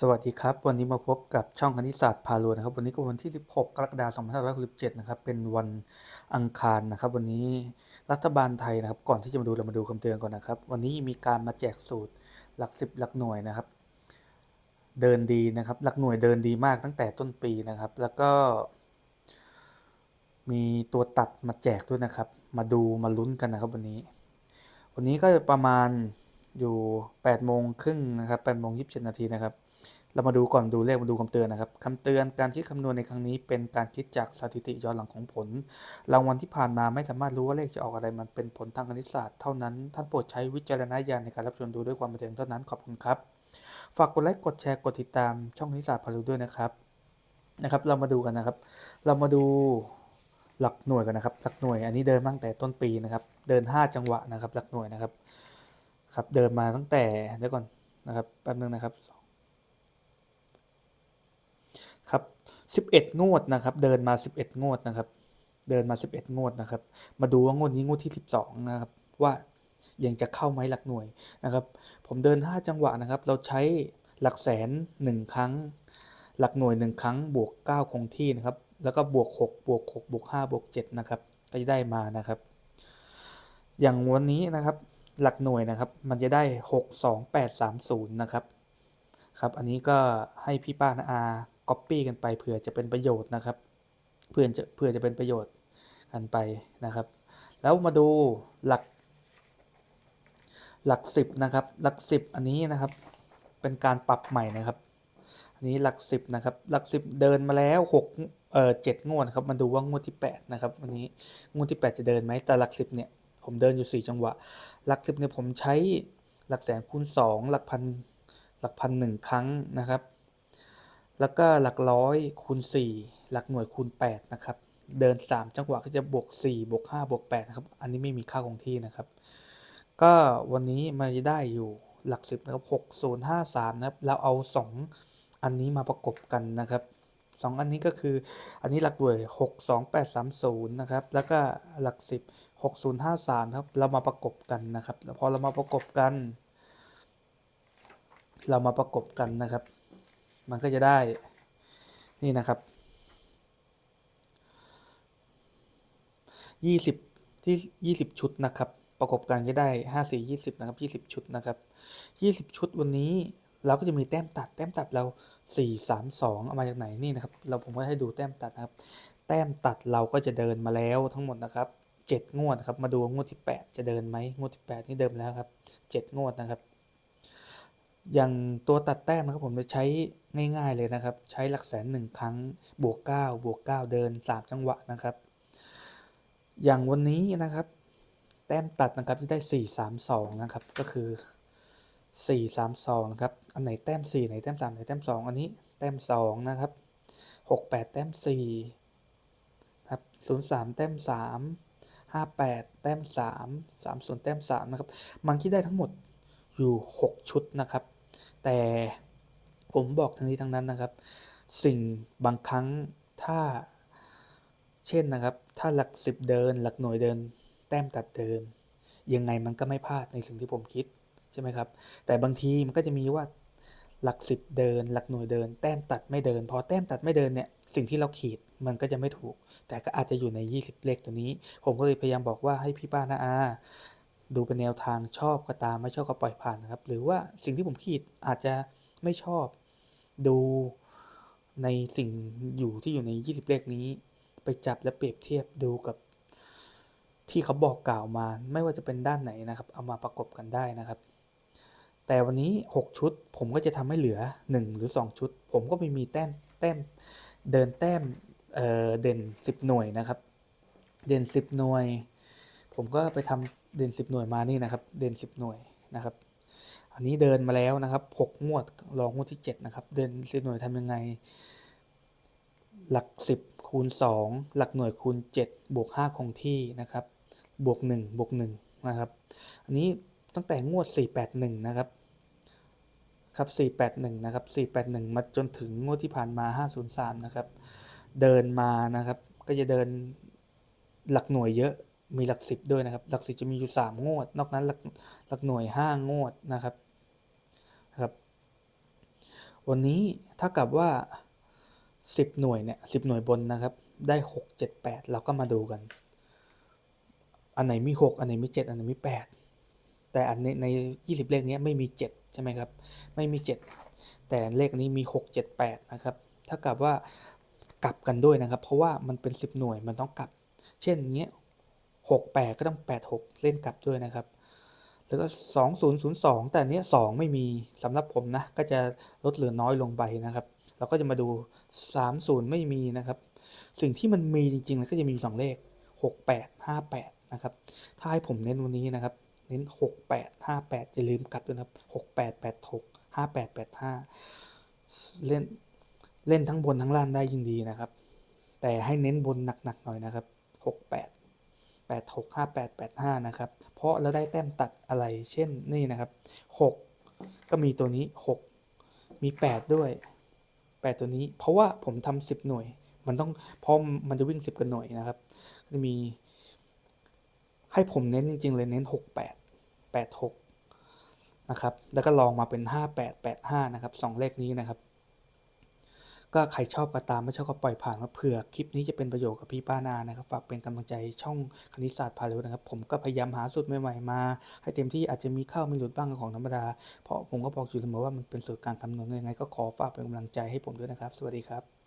สวัสดีครับ วันนี้มาพบกับช่องคณิตศาสตร์พารวยนะครับ วันนี้ก็วันที่ 16 กรกฎาคม2567นะครับ เป็นวันอังคารนะครับ วันนี้รัฐบาลไทยนะครับ ก่อนที่จะมาดูเรามาดูคำเตือนก่อนนะครับ วันนี้มีการมาแจกสูตรหลักสิบหลักหน่วยนะครับ เดินดีนะครับ หลักหน่วยเดินดีมากตั้งแต่ต้นปีนะครับ แล้วก็ มีตัวตัดมาแจกด้วยนะครับ มาดูมาลุ้นกันนะครับ วันนี้ วันนี้ก็ประมาณอยู่8โมงครึ่งนะครับ8โมง27นาทีนะครับ เรามาดูก่อนดูเลขมาดูคำเตือนนะครับคำเตือนการคิดคำนวณในครั้งนี้ เป็นการคิดจากสถิติย้อนหลังของผล รางวัลที่ผ่านมาไม่สามารถรู้ว่าเลขจะออกอะไรมันเป็นผลทางคณิตศาสตร์เท่านั้น ท่านโปรดใช้วิจารณญาณในการรับชมดูด้วยความเป็นธรรมเท่านั้นขอบคุณครับ ฝากกดไลค์กดแชร์กดติดตามช่องคณิตศาสตร์พารุด้วยนะครับนะครับ เรามาดูกันนะครับ เรามาดูหลักหน่วยกันนะครับ หลักหน่วยอันนี้เดินตั้งแต่ต้นปีนะครับ เดิน 5 จังหวะนะครับ หลักหน่วยนะครับ ครับเดินมาตั้งแต่เดี๋ยวก่อนนะครับแป๊บนึงนะครับ ครับ11 งวดนะครับ เดินมา 11 งวดนะครับ เดินมา 11 งวดนะครับ มาดูว่างวดนี้งวดที่ 12 นะครับ ว่ายังจะเข้าไหมหลักหน่วยนะครับ ผมเดิน 5 จังหวะนะครับ เราใช้หลักแสน 1 ครั้ง หลักหน่วย 1 ครั้ง บวก 9 คงที่นะครับ แล้วก็บวก 6 บวก 6 บวก 5 บวก 7 นะครับ ก็จะได้มานะครับ อย่างวันนี้นะครับ หลักหน่วยนะครับ มันจะได้ 6 2 8 3 0 นะครับ ครับ อันนี้ก็ให้พี่ป้านาอา ก๊อปปี้กันไปเผื่อจะเป็นประโยชน์นะครับ เพื่อจะเพื่อจะเป็นประโยชน์กันไปนะครับ แล้วมาดูหลัก หลักสิบนะครับ หลักสิบอันนี้นะครับ เป็นการปรับใหม่นะครับ อันนี้หลักสิบนะครับ หลักสิบเดินมาแล้วหกเอ่อเจ็ดงวดครับมาดูว่างวดที่แปดนะครับวันนี้งวดที่แปดจะเดินไหมแต่หลักสิบเนี่ยผมเดินอยู่สี่จังหวะ หลักสิบเนี่ยผมใช้หลักแสนคูณสองหลักพันหลักพันหนึ่งครั้งนะครับ แล้วก็หลักร้อยคูณสี่หลักหน่วยคูณแปดนะครับ เดินสามจังหวะก็จะบวกสี่บวกห้าบวกแปดนะครับ อันนี้ไม่มีค่าคงที่นะครับ ก็วันนี้มันจะได้อยู่หลักสิบนะครับหกศูนย์ห้าสามนะครับ เราเอาสองอันนี้มาประกบกันนะครับสองอันนี้ก็คือ อันนี้หลักหน่วยหกสองแปดสามศูนย์นะครับ แล้วก็หลักสิบหกศูนย์ห้าสามครับ เรามาประกบกันนะครับ พอเรามาประกบกัน เรามาประกบกันนะครับ มันก็จะได้นี่นะครับยี่สิบที่ยี่สิบชุดนะครับ ประกบกันจะได้ห้าสี่ยี่สิบนะครับยี่สิบชุดนะครับยี่สิบชุดวันนี้เราก็จะมีแต้มตัด แต้มตัดเราสี่สามสองเอามาจากไหนนี่นะครับ เราผมก็ให้ดูแต้มตัดนะครับ แต้มตัดเราก็จะเดินมาแล้วทั้งหมดนะครับเจ็ดงวดครับ มาดูงวดที่แปดจะเดินไหมงวดที่แปดนี่เดิมแล้วครับเจ็ดงวดนะครับ อย่างตัวตัดแต้มนะครับผมจะใช้ง่ายๆเลยนะครับ ใช้หลักแสนหนึ่งครั้งบวก9บวก9 เดิน 3 จังหวะนะครับ อย่างวันนี้นะครับ แต้มตัดนะครับที่ได้ 4 3 2 นะครับ ก็คือ 4 3 2 นะครับ อันไหนแต้ม 4 ไหนแต้ม 3 ไหนแต้ม 2 อันนี้แต้ม 2 นะครับ 6 8 แต้ม4ครับ0 3 แต้ม 3 5 8 แต้ม 3 3 0 แต้ม 3 นะครับ มันที่ได้ทั้งหมดอยู่ 6 ชุดนะครับ แต่ผมบอกทั้งนี้ทั้งนั้นนะครับ สิ่งบางครั้งถ้า เช่นนะครับ ถ้าหลักสิบเดิน หลักหน่วยเดิน แต้มตัดเดิน ยังไงมันก็ไม่พลาดในสิ่งที่ผมคิดใช่ไหมครับ แต่บางทีมันก็จะมีว่าหลักสิบเดิน หลักหน่วยเดิน แต้มตัดไม่เดิน พอแต้มตัดไม่เดินเนี่ยสิ่งที่เราขีดมันก็จะไม่ถูก แต่ก็อาจจะอยู่ใน 20 เลขตัวนี้ ผมก็เลยพยายามบอกว่าให้พี่ป้านาอา ดูเป็นแนวทางชอบก็ตามไม่ชอบก็ปล่อยผ่านนะครับ หรือว่าสิ่งที่ผมขีดอาจจะไม่ชอบ ดูในสิ่งอยู่ที่อยู่ใน 20 เลขนี้ ไปจับและเปรียบเทียบดูกับ ที่เขาบอกกล่าวมา ไม่ว่าจะเป็นด้านไหนนะครับ เอามาประกบกันได้นะครับ แต่วันนี้ 6 ชุด ผมก็จะทำให้เหลือ 1 หรือ 2 ชุด ผมก็ไม่มีแต้มแต้มเดินแต้มเเด่น 10 หน่วยนะครับ เด่น 10 หน่วย ผมก็ไปทำ เด่น10หน่วยมานี่นะครับ เด่น10หน่วยนะครับ อันนี้เดินมาแล้วนะครับ6งวดรองงวดที่7นะครับ เดิน10หน่วยทำยังไง หลัก10คูณ2หลักหน่วยคูณ7บวก5คงที่นะครับ บวก1บวก1นะครับ อันนี้ตั้งแต่งวด481นะครับครับ 481 นะครับ 481 มาจนถึงงวดที่ผ่านมา 503 นะครับ เดินมานะครับ ก็จะเดินหลักหน่วยเยอะ มีหลักสิบด้วยนะครับ หลักสิบจะมีอยู่สามงวด นอกนั้นหลักหลักหน่วยห้างวดนะครับนะครับ วันนี้ถ้ากับว่าสิบหน่วยเนี่ยสิบหน่วยบนนะครับ ได้หกเจ็ดแปดเราก็มาดูกัน อันไหนมีหกอันไหนมีเจ็ดอันไหนมีแปดแต่อันในในยี่สิบเลขนี้ไม่มีเจ็ดใช่ไหมครับ ไม่มีเจ็ดแต่เลขนี้มีหกเจ็ดแปดนะครับ ถ้ากับว่ากลับกันด้วยนะครับ เพราะว่ามันเป็นสิบหน่วยมันต้องกลับ เช่นเนี้ย หกแปดก็ต้องแปดหกเล่นกลับด้วยนะครับ แล้วก็สองศูนย์ศูนย์สองแต่อันนี้ยสองไม่มีสำหรับผมนะ ก็จะลดเหลือน้อยลงไปนะครับ เราก็จะมาดูสามศูนย์ไม่มีนะครับ สิ่งที่มันมีจริงๆแล้วก็จะมีสองเลขหกแปดห้าแปดนะครับ ถ้าให้ผมเน้นวันนี้นะครับ เน้นหกแปดห้าแปดอย่าลืมกลับด้วยนะครับหกแปดแปดหกห้าแปดแปดห้าเล่นเล่นทั้งบนทั้งล่างได้ยิ่งดีนะครับ แต่ให้เน้นบนหนักๆหน่อยนะครับห กแปดแปดหกห้าแปดแปดห้านะครับ เพราะเราได้แต้มตัดอะไร เช่นนี่นะครับหกก็มีตัวนี้หกมีแปดด้วยแปดตัวนี้ เพราะว่าผมทำสิบหน่วย มันต้องเพราะมันจะวิ่งสิบกันหน่วยนะครับ จะมี ให้ผมเน้นจริงๆเลยเน้นหกแปดแปดหกนะครับ แล้วก็ลองมาเป็นห้าแปดแปดห้านะครับสองเลขนี้นะครับ ก็ใครชอบก็ตามไม่ชอบก็ปล่อยผ่านมาเผื่อคลิปนี้จะเป็นประโยชน์กับพี่ป้านานะครับฝากเป็นกำลังใจช่องคณิตศาสตร์พาเร็วนะครับผมก็พยายามหาสูตรใหม่ๆมา ให้เต็มที่อาจจะมีเข้ามีหลุดบ้างของธรรมดา เพราะผมก็บอกอยู่เสมอว่ามันเป็นสูตรการคำนวณยังไง ก็ขอฝากเป็นกำลังใจให้ผมด้วยนะครับ สวัสดีครับ